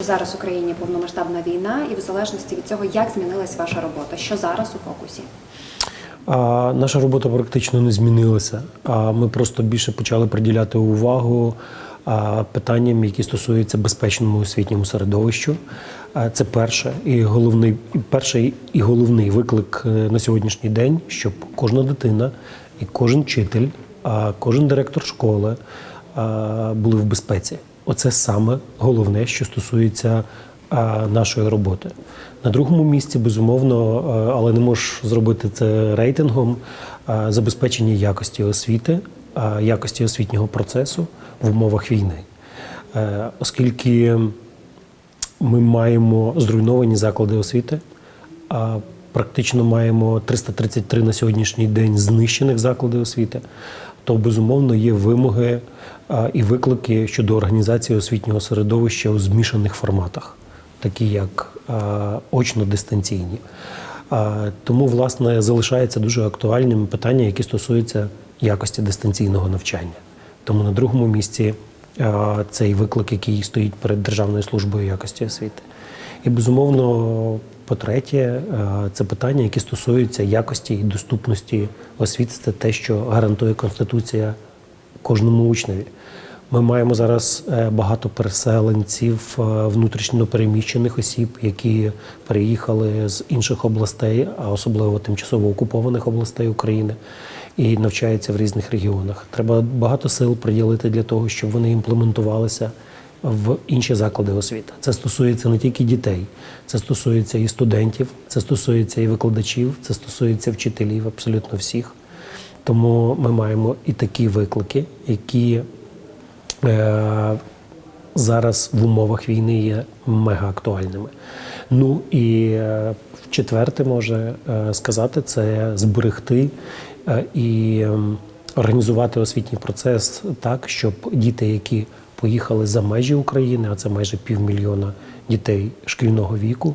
Зараз в Україні повномасштабна війна, і в залежності від цього, як змінилась ваша робота, що зараз у фокусі? А, наша робота практично не змінилася. А ми просто більше почали приділяти увагу а, питанням, які стосуються безпечному освітньому середовищу. А, це перше і головний, перший і головний виклик е, на сьогоднішній день, щоб кожна дитина і кожен вчитель, а кожен директор школи а, були в безпеці. Оце саме головне, що стосується нашої роботи. На другому місці, безумовно, але не можеш зробити це рейтингом забезпечення якості освіти, якості освітнього процесу в умовах війни. Е, Оскільки ми маємо зруйновані заклади освіти, практично маємо 333 на сьогоднішній день знищених закладів освіти, то безумовно є вимоги і виклики щодо організації освітнього середовища у змішаних форматах, такі як очно-дистанційні. Тому, власне, залишається дуже актуальним питання, які стосуються якості дистанційного навчання. Тому на другому місці цей виклик, який стоїть перед Державною службою якості освіти. І безумовно, по-третє, е, це питання, які стосуються якості і доступності освіти. Це те, що гарантує Конституція кожному учневі. Ми маємо зараз е, багато переселенців, е, внутрішньо переміщених осіб, які переїхали з інших областей, а особливо тимчасово окупованих областей України, і навчаються в різних регіонах. Треба багато сил приділити для того, щоб вони імплементувалися в інші заклади освіти. Це стосується не тільки дітей, це стосується і студентів, це стосується і викладачів, це стосується вчителів, абсолютно всіх. Тому ми маємо і такі виклики, які е, зараз в умовах війни є мега актуальними. Ну і е, четверте може е, сказати, це зберегти е, і ем, організувати освітній процес так, щоб діти, які поїхали за межі України, а це майже півмільйона дітей шкільного віку.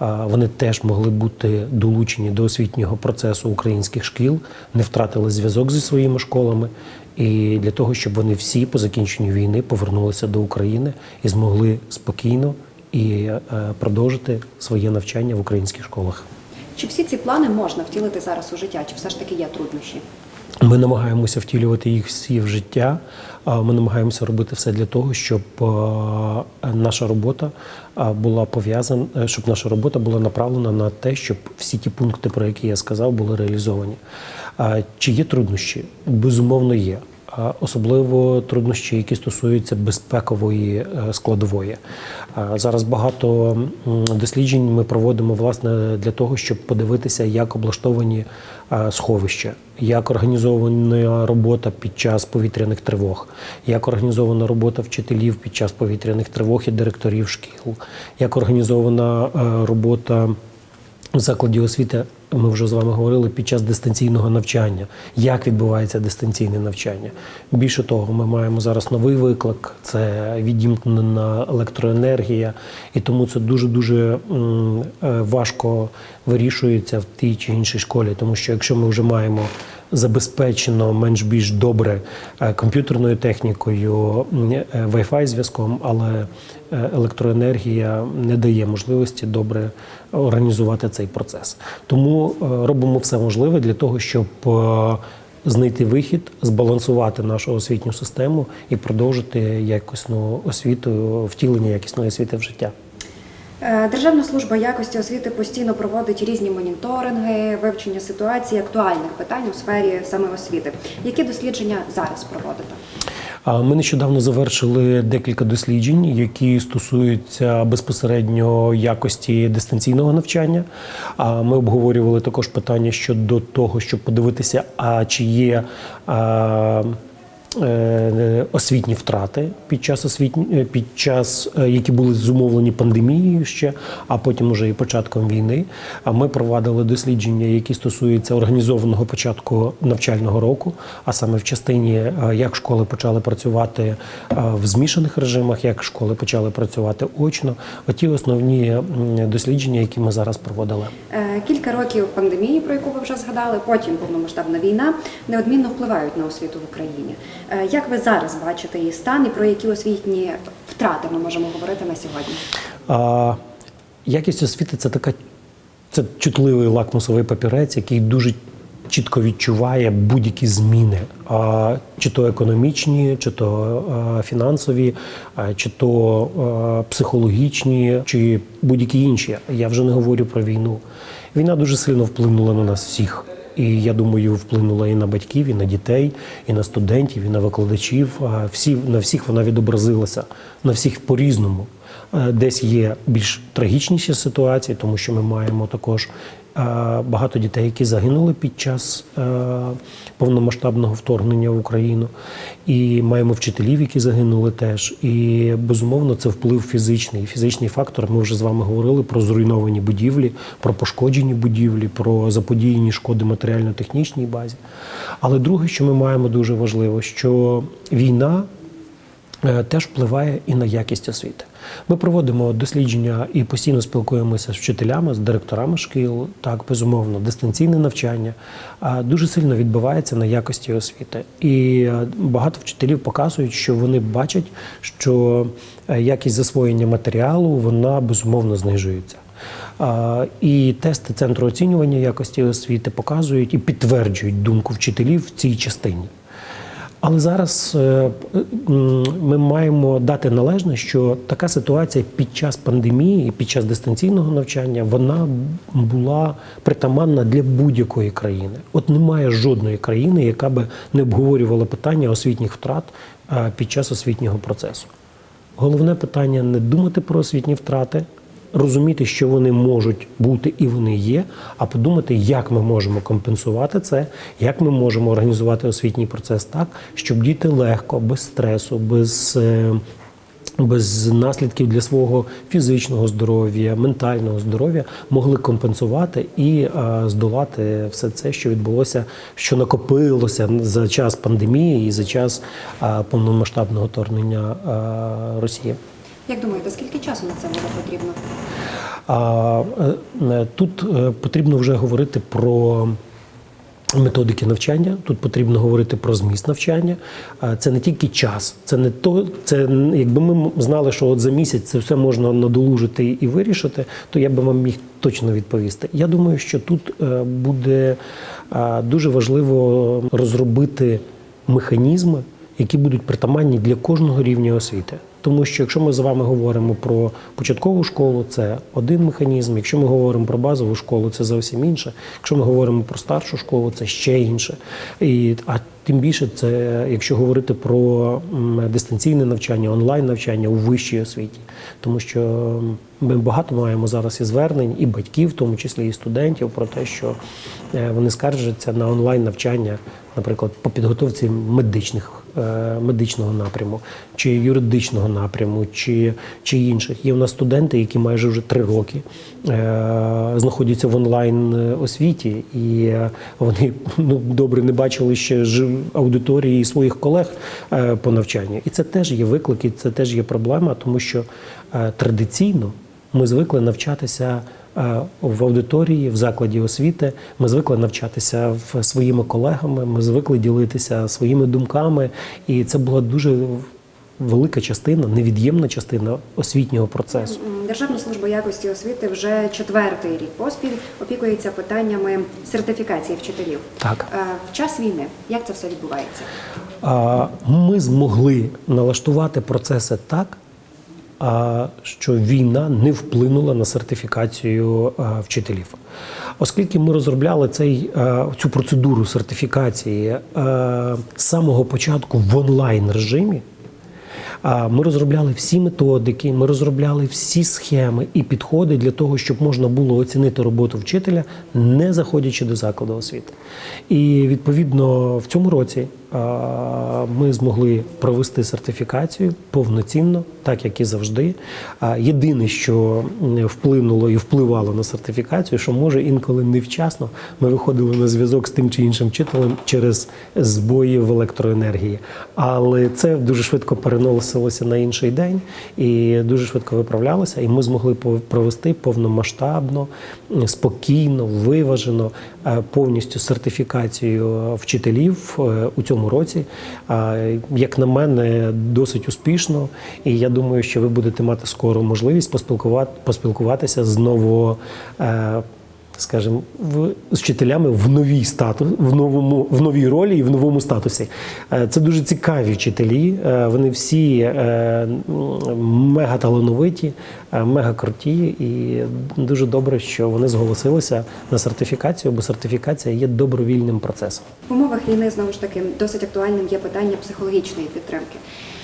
Вони теж могли бути долучені до освітнього процесу українських шкіл, не втратили зв'язок зі своїми школами, і для того, щоб вони всі по закінченню війни повернулися до України і змогли спокійно і е, продовжити своє навчання в українських школах. Чи всі ці плани можна втілити зараз у життя, чи все ж таки є труднощі? Ми намагаємося втілювати їх всі в життя. Ми намагаємося робити все для того, щоб наша робота була пов'язана, е, щоб наша робота була направлена на те, щоб всі ті пункти, про які я сказав, були реалізовані. Чи є труднощі? Безумовно, є. Особливо труднощі, які стосуються безпекової е, складової. Зараз багато досліджень ми проводимо власне для того, щоб подивитися, як облаштовані е, сховища, як організована робота під час повітряних тривог, як організована робота вчителів під час повітряних тривог і директорів шкіл, як організована е, робота в закладі освіти. Ми вже з вами говорили під час дистанційного навчання, як відбувається дистанційне навчання. Більше того, ми маємо зараз новий виклик це відімкнена електроенергія, і тому це дуже дуже важко вирішується в тій чи іншій школі. Тому що якщо ми вже маємо забезпечено менш більш добре е, комп'ютерною технікою, е, Wi-Fi зв'язком, але е, електроенергія не дає можливості добре організувати цей процес. Тому робимо все можливе для того, щоб знайти вихід, збалансувати нашу освітню систему і продовжити якісну освіту, втілення якісної освіти в життя. Е, Державна служба якості освіти постійно проводить різні моніторинги, вивчення ситуації, актуальних питань у сфері саме освіти. Які дослідження зараз проводите? Ми нещодавно завершили декілька досліджень, які стосуються безпосередньо якості дистанційного навчання. Ми обговорювали також питання щодо того, щоб подивитися, а чи є. Е, Освітні втрати під час освітні е, під час, е, які були зумовлені пандемією ще, а потім уже і початком війни. А ми провадили дослідження, які стосуються організованого початку навчального року, а саме в частині як школи почали працювати в змішаних режимах, як школи почали працювати очно. Оті основні дослідження, які ми зараз проводили. Кілька років пандемії, про яку ви вже згадали, потім повномасштабна війна неодмінно впливають на освіту в Україні. Е, Як ви зараз бачите її стан і про які освітні втрати ми можемо говорити на сьогодні? А, якість освіти це така це чутливий лакмусовий папірець, який дуже чітко відчуває будь-які зміни, а, чи то економічні, чи то а, фінансові, а, чи то а, психологічні, чи будь-які інші. Я вже не говорю про війну. Війна дуже сильно вплинула на нас всіх. І я думаю, вплинула і на батьків, і на дітей, і на студентів, і на викладачів. Всі на всіх вона відобразилася, на всіх по-різному. Десь є більш трагічніші ситуації, тому що ми маємо також багато дітей, які загинули під час е, повномасштабного вторгнення в Україну, і маємо вчителів, які загинули теж. І безумовно це вплив фізичний. Фізичний фактор. Ми вже з вами говорили про зруйновані будівлі, про пошкоджені будівлі, про заподіяні шкоди матеріально-технічній базі. Але друге, що ми маємо дуже важливо, що війна е, теж впливає і на якість освіти. Ми проводимо дослідження і постійно спілкуємося з вчителями, з директорами шкіл. Так, безумовно, дистанційне навчання дуже сильно відбивається на якості освіти. І е, багато вчителів показують, що вони бачать, що е, якість засвоєння матеріалу вона безумовно знижується. І тести центру оцінювання якості освіти показують і підтверджують думку вчителів в цій частині. Але зараз е, ми маємо дати належне, що така ситуація під час пандемії під час дистанційного навчання вона була притаманна для будь-якої країни. От немає жодної країни, яка би не обговорювала питання освітніх втрат е, під час освітнього процесу. Головне питання не думати про освітні втрати, розуміти, що вони можуть бути і вони є, а подумати, як ми можемо компенсувати це, як ми можемо організувати освітній процес так, щоб діти легко, без стресу, без. е, Без наслідків для свого фізичного здоров'я, ментального здоров'я могли компенсувати і е, здолати все це, що відбулося, що накопилося за час пандемії і за час е, повномасштабного вторгнення Росії. Як думаєте, скільки часу на це буде потрібно? А е, тут е, потрібно вже говорити про. Методики навчання тут потрібно говорити про зміст навчання. Це не тільки час, це не то. Це якби ми знали, що от за місяць це все можна надолужити і вирішити, то я би вам міг точно відповісти. Я думаю, що тут е, буде е, дуже важливо розробити механізми, які будуть притаманні для кожного рівня освіти. Тому що якщо ми з вами говоримо про початкову школу, це один механізм. Якщо ми говоримо про базову школу, це зовсім інше. Якщо ми говоримо про старшу школу, це ще інше. І, а тим більше, це якщо говорити про дистанційне навчання, онлайн навчання у вищій освіті, тому що ми багато маємо зараз і звернень, і батьків, в тому числі і студентів, про те, що е, вони скаржаться на онлайн навчання, наприклад, по підготовці медичних е, медичного напряму, чи юридичного напряму, чи, чи інших. Є у нас студенти, які майже вже три роки е, знаходяться в онлайн освіті, і вони ну, добре не бачили ще жив аудиторії своїх колег е, по навчанню. І це теж є виклик, і це теж є проблема, тому що е, традиційно ми звикли навчатися. е, В аудиторії, в закладі освіти ми звикли навчатися своїми колегами, ми звикли ділитися своїми думками, і це була дуже велика частина, невід'ємна частина освітнього процесу. Державна служба якості освіти вже четвертий рік поспіль опікується питаннями сертифікації вчителів. Так. Е, В час війни як це все відбувається? Ми змогли налаштувати процеси так, що війна не вплинула на сертифікацію вчителів. Оскільки ми розробляли цей, цю процедуру сертифікації з самого початку в онлайн режимі. Ми розробляли всі методики, ми розробляли всі схеми і підходи для того, щоб можна було оцінити роботу вчителя, не заходячи до закладу освіти. І відповідно в цьому році ми змогли провести сертифікацію повноцінно, так як і завжди. Єдине, що вплинуло і впливало на сертифікацію, що може інколи невчасно ми виходили на зв'язок з тим чи іншим вчителем через збої в електроенергії. Але це дуже швидко переносилося на інший день і дуже швидко виправлялося. І ми змогли провести повномасштабно, спокійно, виважено е, повністю сертифікацію вчителів е, у цьому цьому році. Як на мене, досить успішно, і я думаю, що ви будете мати скоро можливість поспілкувати, поспілкуватися з ново. Скажімо, в, з вчителями в новій статус, в новому в новій ролі і в новому статусі. Е, Це дуже цікаві вчителі. Е, Вони всі е, мега талановиті, мега круті, і дуже добре, що вони зголосилися на сертифікацію, бо сертифікація є добровільним процесом. В умовах війни знову ж таки досить актуальним є питання психологічної підтримки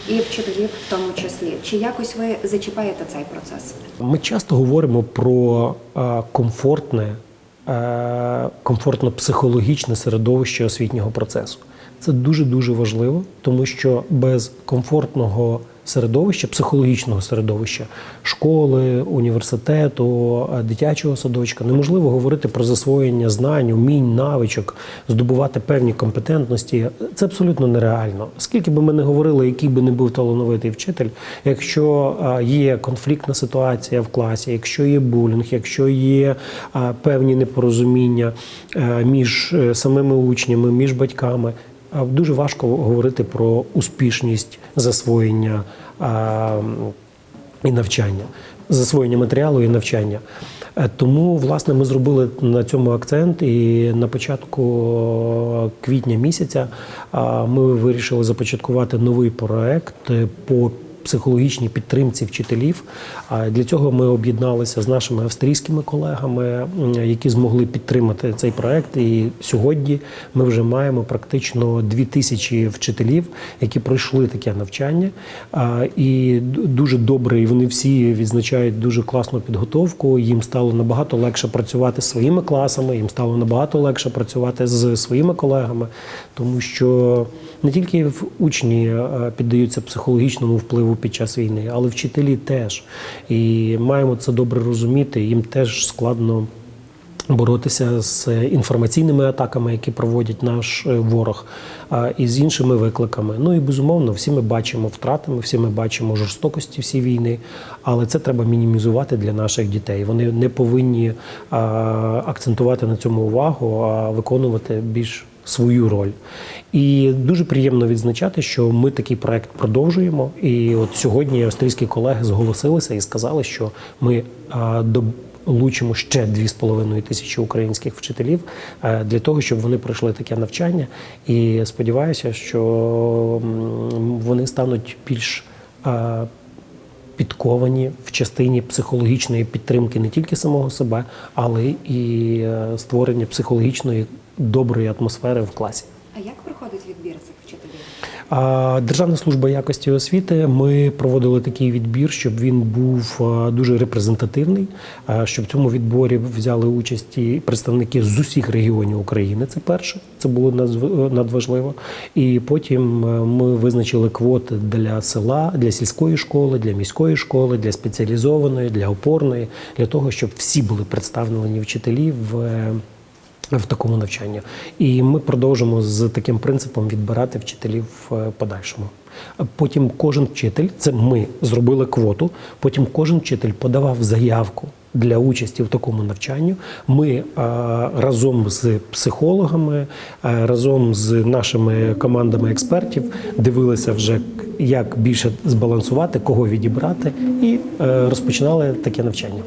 і вчителів в тому числі. Чи якось ви зачіпаєте цей процес? Ми часто говоримо про е, комфортне, е, комфортно-психологічне середовище освітнього процесу. Це дуже дуже важливо, тому що без комфортного середовища, психологічного середовища школи, університету, е, дитячого садочка неможливо говорити про засвоєння знань, умінь, навичок, здобувати певні компетентності. Це абсолютно нереально. Скільки би ми не говорили, який би не був талановитий вчитель, якщо е, є конфліктна ситуація в класі, якщо є булінг, якщо є е, певні непорозуміння між самими учнями, між батьками. Дуже важко говорити про успішність засвоєння і навчання, засвоєння матеріалу і навчання. Е, Тому, власне, ми зробили на цьому акцент, і на початку квітня місяця ми вирішили започаткувати новий проект е, по психологічній підтримці вчителів. Для цього ми об'єдналися з нашими австрійськими колегами, які змогли підтримати цей проект. І сьогодні ми вже маємо практично дві тисячі вчителів, які пройшли таке навчання. І дуже добре, і вони всі відзначають дуже класну підготовку. Їм стало набагато легше працювати з своїми класами, їм стало набагато легше працювати з своїми колегами, тому що не тільки учні піддаються психологічному впливу під час війни, але вчителі теж. І маємо це добре розуміти. Їм теж складно боротися з інформаційними атаками, які проводять наш е, ворог, і з іншими викликами. Ну і безумовно, всі ми бачимо втрати, всі ми бачимо жорстокості всі війни, але це треба мінімізувати для наших дітей. Вони не повинні акцентувати на цьому увагу, а виконувати більш свою роль. І дуже приємно відзначати, що ми такий проект продовжуємо. І от сьогодні австрійські колеги зголосилися і сказали, що ми а, долучимо ще 2,5 тисячі українських вчителів е, для того, щоб вони пройшли таке навчання. І сподіваюся, що вони стануть більш е, підковані в частині психологічної підтримки не тільки самого себе, але і е, створення психологічної доброї атмосфери в класі. А як проходить відбір цих вчителів? А, Державна служба якості освіти. Ми проводили такий відбір, щоб він був дуже репрезентативний. Щоб в цьому відборі взяли участь і представники з усіх регіонів України. Це перше, це було надзв- надважливо. І потім е, ми визначили квоти для села, для сільської школи, для міської школи, для спеціалізованої, для опорної, для того, щоб всі були представлені вчителі в. Е, в такому навчанні. І ми продовжимо з таким принципом відбирати вчителів в подальшому. Потім кожен вчитель, це ми зробили квоту. Потім кожен вчитель подавав заявку для участі в такому навчанні. Ми а, разом з психологами, а, разом з нашими командами експертів дивилися вже, як більше збалансувати, кого відібрати, і е, розпочинали таке навчання.